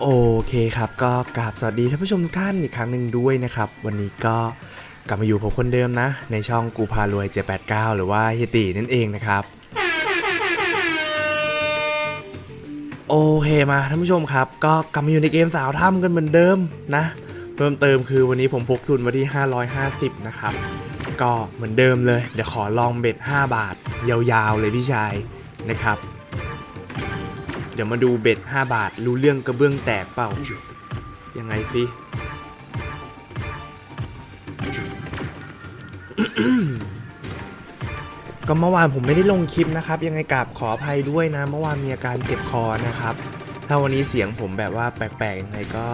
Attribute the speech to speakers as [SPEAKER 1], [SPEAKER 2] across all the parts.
[SPEAKER 1] โอเคครับก็กราบสวัสดีท่านผู้ชมทุกท่านอีกครั้งหนึ่งด้วยนะครับ วันนี้ก็กลับมาอยู่ผมคนเดิมนะ ในช่องกูพารวย 789 หรือว่าเฮตีนั่นเองนะครับ โอเคมาท่านผู้ชมครับ ก็กลับมาอยู่ในเกมสาวถ้ำกันเหมือนเดิมนะเพิ่มเติมคือวันนี้ผมพกทุนมาที่ 550 นะครับ ก็เหมือนเดิมเลย เดี๋ยวขอลองเบ็ด 5 บาท ยาวๆเลยพี่ชายนะครับ เดี๋ยวมาดูเบ็ด 5 บาท รู้เรื่องกระเบื้องแตกเปล่า ยังไงสิก็เมื่อวานผมไม่ได้ลงคลิปนะครับ ยังไงกราบขออภัยด้วยนะ เมื่อวานมีอาการเจ็บคอนะครับ ถ้าวันนี้เสียงผมแบบว่าแปลกๆยังไงก็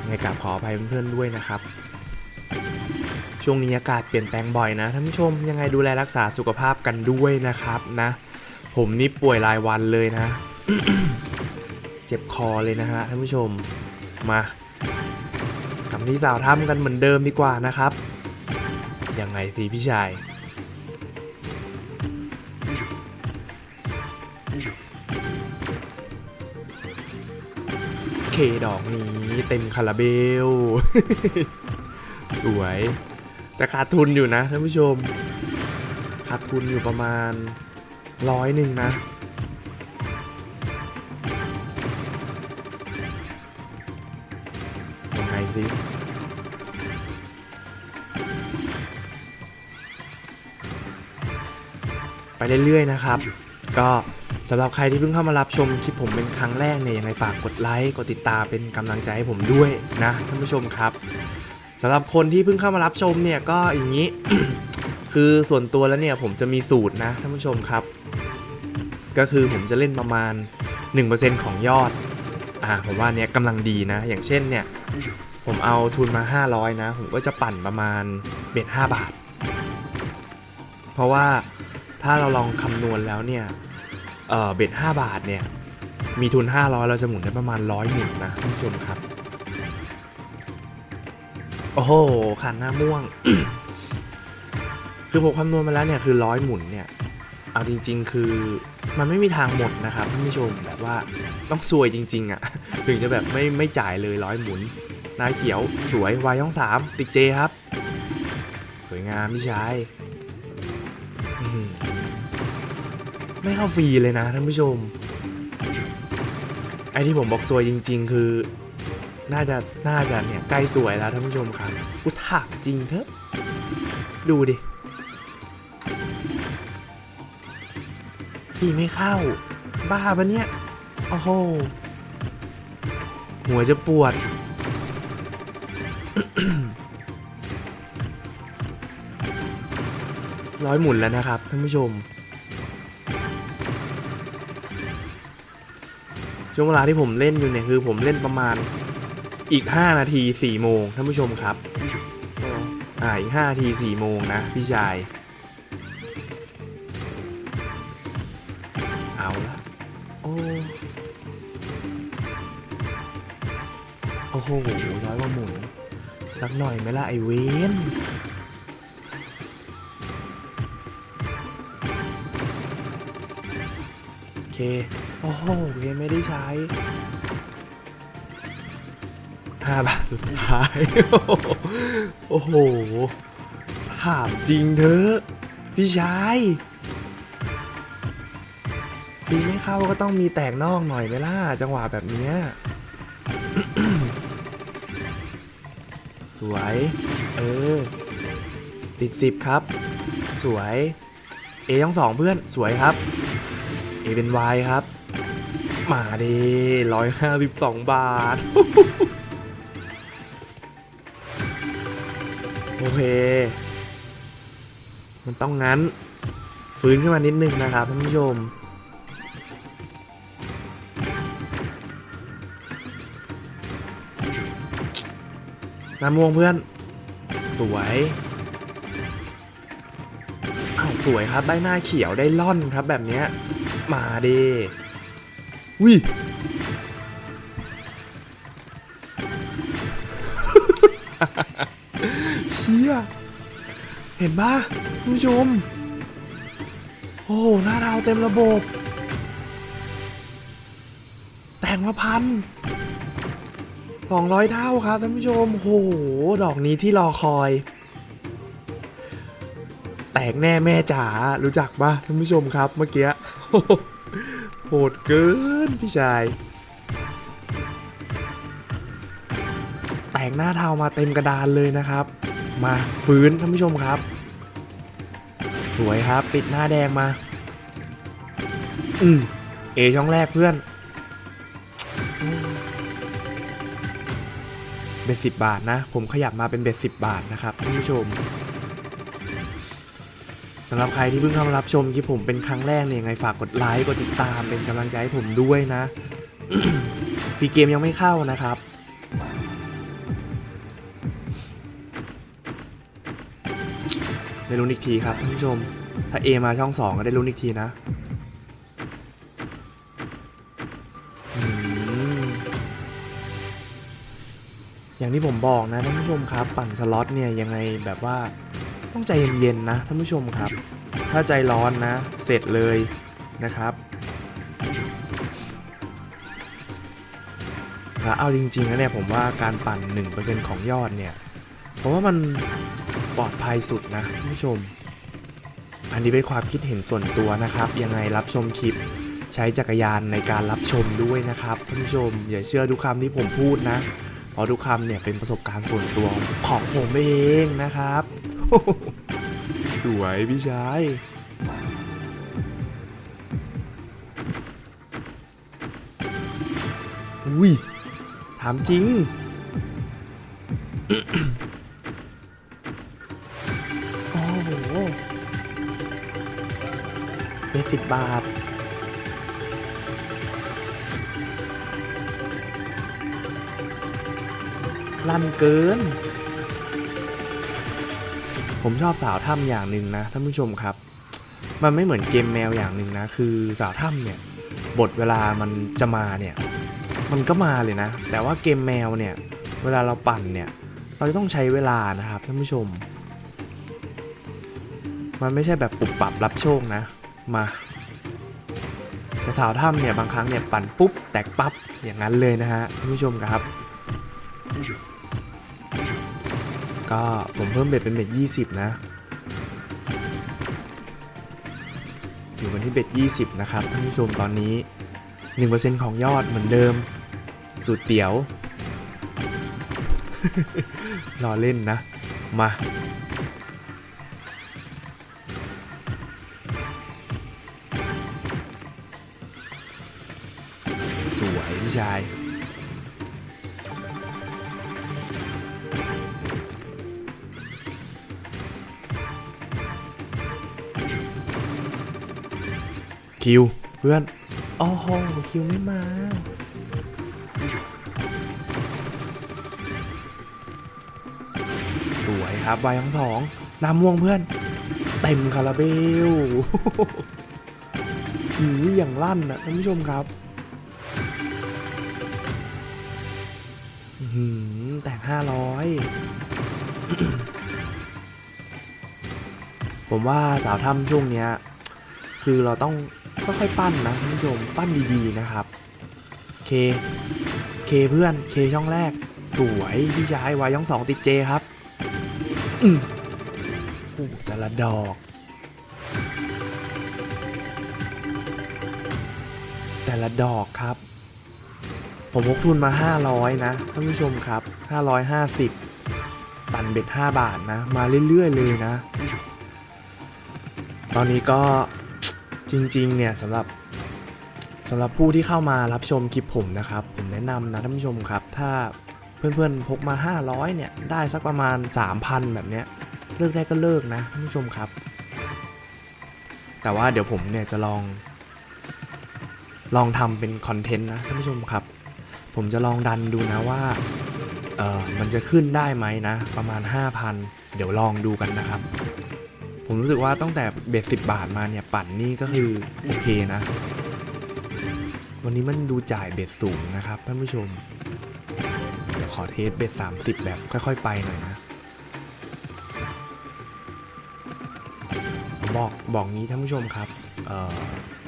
[SPEAKER 1] ยังไงกราบขออภัยเพื่อนๆด้วยนะครับ ช่วงนี้อากาศเปลี่ยนแปลงบ่อยนะท่านผู้ชมยังไงดูแลรักษาสุขภาพกันด้วยนะครับนะ ผมนี่ป่วยรายวันเลยนะ เจ็บคอเลยนะฮะท่านผู้ชมมากลับที่สาวถ้ำกันเหมือนเดิมดีกว่านะครับยังไงสิพี่ชายเคดอกนี้เต็มคาราเบล สวย แต่ขาดทุนอยู่นะท่านผู้ชม ขาดทุนอยู่ประมาณร้อยหนึ่งนะ สิไปเรื่อยๆนะครับ ก็สำหรับใครที่เพิ่งเข้ามารับชมคลิปผมเป็นครั้งแรกเนี่ยยังไงฝากกดไลค์กดติดตามเป็นกำลังใจให้ผมด้วยนะท่านผู้ชมครับสำหรับคนที่เพิ่งเข้ามารับชมเนี่ยก็อย่างนี้ คือส่วนตัวแล้วเนี่ยผมจะมีสูตรนะท่านผู้ชมครับ ก็คือผมจะเล่นประมาณ 1%ของยอดอ่าผมว่าเนี้ยกำลังดีนะ อย่างเช่นเนี่ย ผมเอาทุนมา 500 นะ ผมก็จะปั่นประมาณเบ็ด5บาท เพราะว่าถ้าเราลองคำนวณแล้วเนี่ยเเบ็ด5บาทเนี่ย มีทุน 500 เราจะหมุนได้ประมาณ 100หมุนนะท่านผู้ชมครับ โอ้โหขันหน้าม่วง คือผมคำนวณมาแล้วเนี่ยคือร้อยหมุนเนี่ย เอาจริง ๆ คือมันไม่มีทางหมดนะครับท่านผู้ชมแบบว่าต้องซวยจริง ๆอะ่ะถึงจะแบบไม่ไม่จ่ายเลยร้อยหมุน นายเขียวสวยวายย่องสามติดเจครับ สวยงามพี่ชายไม่เข้าฟรีเลยนะท่านผู้ชม ไอที่ผมบอกซวยจริง ๆ คือ น่าจะน่าจะเนี่ยใกล้สวยแล้วท่านผู้ชมครับกูถามจริงเถอะ ดูดิพี่ไม่เข้า บ้าปะเนี่ย โอ้โห หัวจะปวด ร้อยหมุนแล้วนะครับท่านผู้ชม ช่วงเวลาที่ผมเล่นอยู่เนี่ยคือผมเล่นประมาณอีก 5 นาที4โมงท่านผู้ชมครับอ่าอีก5นาที4โมงนะพี่ชาย เอาละโอ้โอ้โหร้อยกว่าหมุน สักหน่อยไหมล่ะไอเวนโอเค โอ้โหยังไม่ได้ใช้ห้าบาทสุดท้าย โอ้โหถามจริงเถอะพี่ชายตีไม่เข้าก็ต้องมีแตกนอกหน่อยไหมล่ะจังหวะแบบเนี้ย สวย เออ ติดสิบครับ สวย เอทั้งสองเพื่อน สวยครับเอเป็น Y ครับ มาดีร้อยห้าสิบสองบาท โอเค มันต้องงั้น ฟื้นขึ้นมานิดนึงนะครับท่านผู้ชม น้ำม่วงเพื่อน สวยอ้าวสวยครับ ได้หน้าเขียวได้ล่อนครับแบบเนี้ย มาดีวิเชี่ยเห็นปะคุณผู้ชม โอ้โหหน้าดาวเต็มระบบ แต่งมาพัน 200 เท่าครับท่านผู้ชมโหดอกนี้ที่รอคอย แตกแน่แม่จ๋ารู้จักปะท่านผู้ชมครับเมื่อกี้โหดเกินพี่ชาย แตกหน้าเทามาเต็มกระดานเลยนะครับ มาฟื้นท่านผู้ชมครับ สวยครับปิดหน้าแดงมา อืมเอช่องแรกเพื่อน เบ็ดสิบบาทนะ ผมขยับมาเป็นเบ็ดสิบบาทนะครับท่านผู้ชมสำหรับใครที่เพิ่งเข้ามารับชมคลิปผมเป็นครั้งแรกเนี่ยยังไงฝากกดไลค์กดติดตามเป็นกำลังใจให้ผมด้วยนะปีเกมยังไม่เข้านะครับได้ลุ้นอีกทีครับท่านผู้ชม ถ้า A มาช่อง 2 ก็ได้ลุ้นอีกทีนะ อย่างที่ผมบอกนะท่านผู้ชมครับปั่นสล็อตเนี่ยยังไงแบบว่าต้องใจเย็นๆนะท่านผู้ชมครับ ถ้าใจร้อนนะ เสร็จเลยนะครับแล้วเอาจริงๆแล้วเนี่ยผมว่าการปั่น 1%ของยอดเนี่ยผมว่ามันปลอดภัยสุดนะท่านผู้ชม อันนี้เป็นความคิดเห็นส่วนตัวนะครับ ยังไงรับชมคลิปใช้จักรยานในการรับชมด้วยนะครับท่านผู้ชมอย่าเชื่อทุกคำที่ผมพูดนะ เพราะทุกคำเนี่ยเป็นประสบการณ์ส่วนตัวของผมเองนะครับ สวยพี่ชายอุ้ย ถามจริง โอ้โหเป็นสิบบาท ลั่นเกิน ผมชอบสาวถ้ำอย่างหนึ่งนะท่านผู้ชมครับ มันไม่เหมือนเกมแมวอย่างหนึ่งนะ คือสาวถ้ำเนี่ยบทเวลามันจะมาเนี่ยมันก็มาเลยนะ แต่ว่าเกมแมวเนี่ยเวลาเราปั่นเนี่ยเราจะต้องใช้เวลานะครับท่านผู้ชม มันไม่ใช่แบบปุบปับรับโชคนะมาแต่สาวถ้ำเนี่ยบางครั้งเนี่ยปั่นปุ๊บแตกปั๊บอย่างนั้นเลยนะฮะท่านผู้ชมครับ ก็ผมเพิ่มเบ็ดเป็นเบ็ดยี่สิบนะ อยู่กันที่เบ็ดยี่สิบนะครับท่านผู้ชมตอนนี้หนึ่งเปอร์เซ็นของยอดเหมือนเดิม สูตรเตี๋ยวรอเล่นนะ มาสวยพี่ชาย คิวเพื่อนโอ้โหคิวไม่มา สวยครับใบทั้งสองน้ำม่วงเพื่อน เต็มคาราเบลหูยอย่างลั่นนะท่านผู้ชมครับอื้อหือแตกห้าร้อยผมว่าสาวถ้ำช่วงเนี้ย คือเราต้อง ค่อยๆปั้นนะท่านผู้ชมปั้นดีๆนะครับ เค เคเพื่อน เคช่องแรก สวยพี่ชายวายช่องสองติดเจครับอืมโอ้แต่ละดอก แต่ละดอกครับ ผมพกทุนมา 500 นะท่านผู้ชมครับ 550 ปั่นเบ็ด 5 บาทนะ มาเรื่อย ๆ เลยนะ ตอนนี้ก็ จริงๆเนี่ยสำหรับสำหรับผู้ที่เข้ามารับชมคลิปผมนะครับ ผมแนะนำนะท่านผู้ชมครับ ถ้าเพื่อนๆพกมา 500 เนี่ย ได้สักประมาณ 3,000 แบบเนี้ย เลิกได้ก็เลิกนะท่านผู้ชมครับ แต่ว่าเดี๋ยวผมเนี่ยจะลอง ลองทำเป็นคอนเทนต์นะท่านผู้ชมครับ ผมจะลองดันดูนะว่าเออมันจะขึ้นได้ไหมนะ ประมาณ 5,000 เดี๋ยวลองดูกันนะครับ ผมรู้สึกว่าตั้งแต่เบ็ดสิบบาทมาเนี่ยปั่นนี่ก็คือโอเคนะ วันนี้มันดูจ่ายเบ็ดสูงนะครับท่านผู้ชมเดี๋ยวขอเทสเบ็ด30แบบค่อย ๆ ไปหน่อยนะบอกบอกนี้ท่านผู้ชมครับ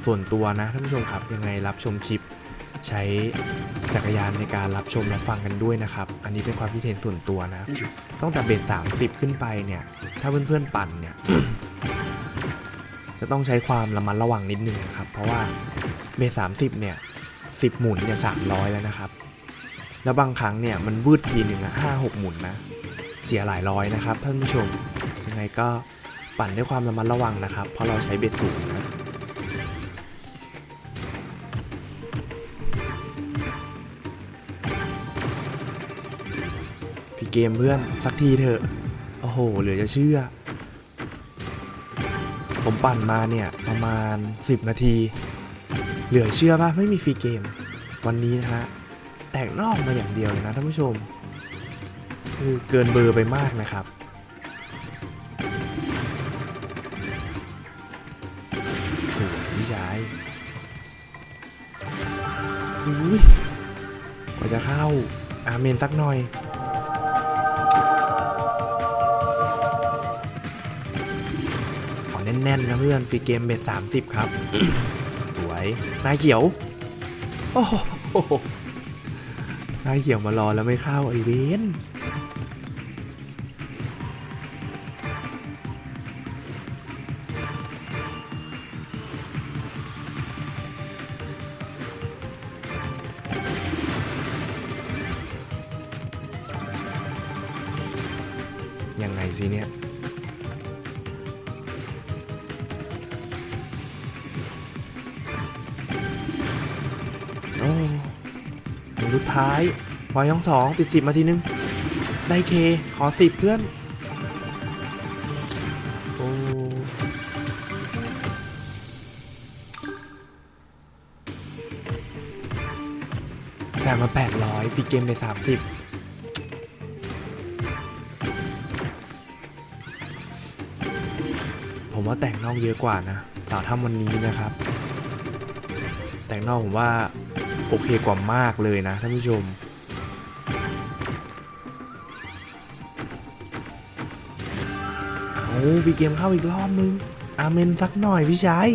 [SPEAKER 1] ส่วนตัวนะท่านผู้ชมครับยังไงรับชมคลิป ใช้จักรยานในการรับชมรับฟังกันด้วยนะครับ อันนี้เป็นความคิดเห็นส่วนตัวนะ ตั้งแต่เบส30ขึ้นไปเนี่ย ถ้าเพื่อนๆปั่นเนี่ย จะต้องใช้ความระมัดระวังนิดนึงนะครับ เพราะว่าเบส30เนี่ย10หมุนเนี่ย300แล้วนะครับ แล้วบางครั้งเนี่ยมันวืดทีหนึ่งอะห้าหกหมุนนะ เสียหลายร้อยนะครับท่านผู้ชม ยังไงก็ปั่นด้วยความระมัดระวังนะครับ เพราะเราใช้เบ็ดสูง เกมเพื่อนสักทีเถอะ โอ้โห เหลือจะเชื่อ ผมปั่นมาเนี่ยประมาณ 10 นาที เหลือเชื่อป่ะไม่มีฟรีเกม วันนี้นะฮะ แตกนอกมาอย่างเดียวเลยนะท่านผู้ชม คือเกินเบอร์ไปมากนะครับสวยพี่ชายอุ้ยกว่าจะเข้าอาเมนสักหน่อย แน่นๆนะเพื่อนฟีเกมเบ็ดสามสิบครับ สวยนายเขียวโอ้โหนายเขียวมารอแล้วไม่เข้าไอเวน ท้ายวายองสองติดสิบมาทีนึง ได้เค ขอสิบเพื่อน โอ้จ่ายมาแปดร้อยฟีเกมไปสามสิบผมว่าแต่งนอกเยอะกว่านะ สาวทำวันนี้นะครับ แต่งนอกผมว่า โอเคกว่ามากเลยนะท่านผู้ชม โอ้วีเกมเข้าอีกรอบนึง อาเมนสักหน่อยพี่ชาย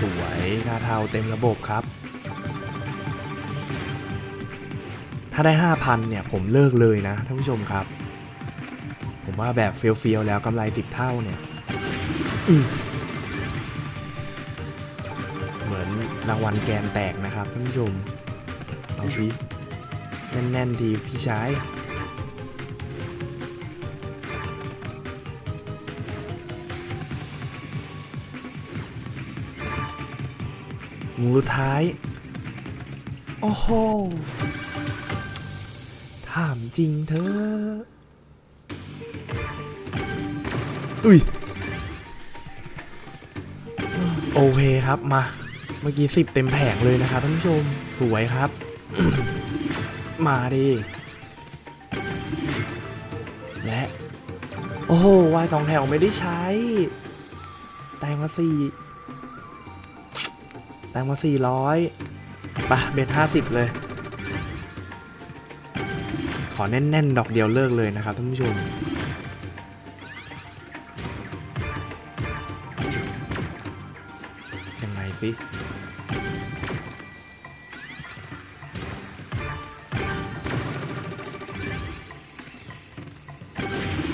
[SPEAKER 1] สวยคาเทาเต็มระบบครับ ถ้าได้ 5,000 เนี่ย ผมเลิกเลยนะท่านผู้ชมครับ ผมว่าแบบเฟียวๆแล้วกำไรสิบเท่าเนี่ยเหมือนรางวัลแกนแตกนะครับท่านผู้ชม เอาสิแน่นๆดีพี่ชายมูท้าย โอ้โห ถามจริงเธอ อุ้ยโอเคครับมา เมื่อกี้สิบเต็มแผงเลยนะครับท่านผู้ชมสวยครับ มาดิและโอ้โหวายสองแถวไม่ได้ใช้ แตงมาสี่แตงมาสี่ร้อยปะเบ็ดห้าสิบเลย ขอแน่น ๆ ดอกเดียวเลิกเลยนะครับท่านผู้ชม สิ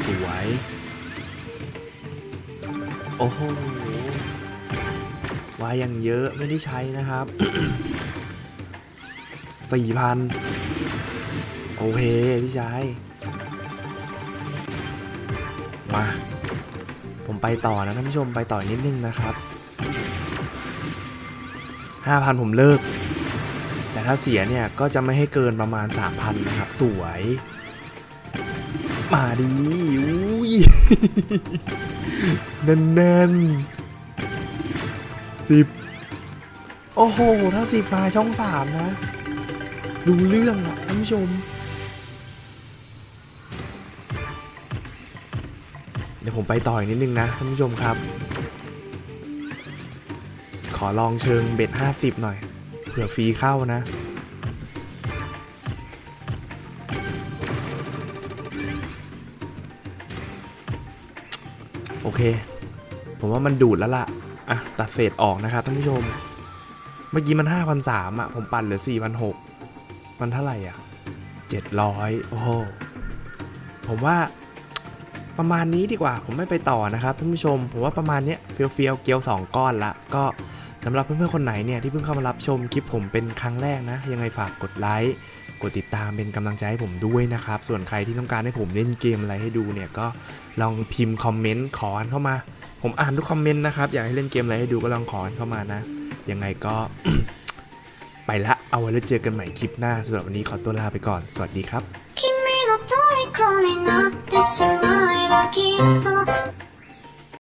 [SPEAKER 1] สวย โอ้โหวายยังเยอะไม่ได้ใช้นะครับสี่พันโอเค พี่ชายมา ผมไปต่อนะท่านผู้ชมไปต่อนิดนึงนะครับ ห้าพันผมเลิก แต่ถ้าเสียเนี่ย ก็จะไม่ให้เกินประมาณสามพันะครับ สวย มาดีอุ้ยแน่นๆสิบโอ้โห ถ้าสิบมาช่องสามนะ ดูเรื่องอะท่านผู้ชม เดี๋ยวผมไปต่ออีกนิดนึงนะท่านผู้ชมครับ อลองเชิงเบ็ดห้าสิบหน่อย เผื่อฟรีเข้านะมเค ผมว่ามันดูดแล้วล่ะ อะ ตัดเศษออกนะครับท่านผู้ชม เมื่อกี้มัน 5,003อะ ผมปั่นเหลือ 4,006 มันเท่าไหร่อะ 700 โอ้โห ผมว่าประมาณนี้ดีกว่าผมไม่ไปต่อนะครับท่านผู้ชม ผมว่าประมาณนี้เฟียวเฟียวๆเกียว 2 ก้อนละก็ สำหรับเพื่อนๆคนไหนเนี่ยที่เพิ่งเข้ามารับชมคลิปผมเป็นครั้งแรกนะ ยังไงฝากกดไลค์ กดติดตามเป็นกำลังใจให้ผมด้วยนะครับ ส่วนใครที่ต้องการให้ผมเล่นเกมอะไรให้ดูเนี่ยก็ลองพิมพ์คอมเมนต์ขอกันเข้ามา ผมอ่านทุกคอมเมนต์นะครับ อยากให้เล่นเกมอะไรให้ดูก็ลองขอกันเข้ามานะ ยังไงก็ ไปละ เอาไว้แล้วเจอกันใหม่คลิปหน้าสำหรับวันนี้ขอตัวลาไปก่อน สวัสดีครับ
[SPEAKER 2] 君の虜になってしまえばきっと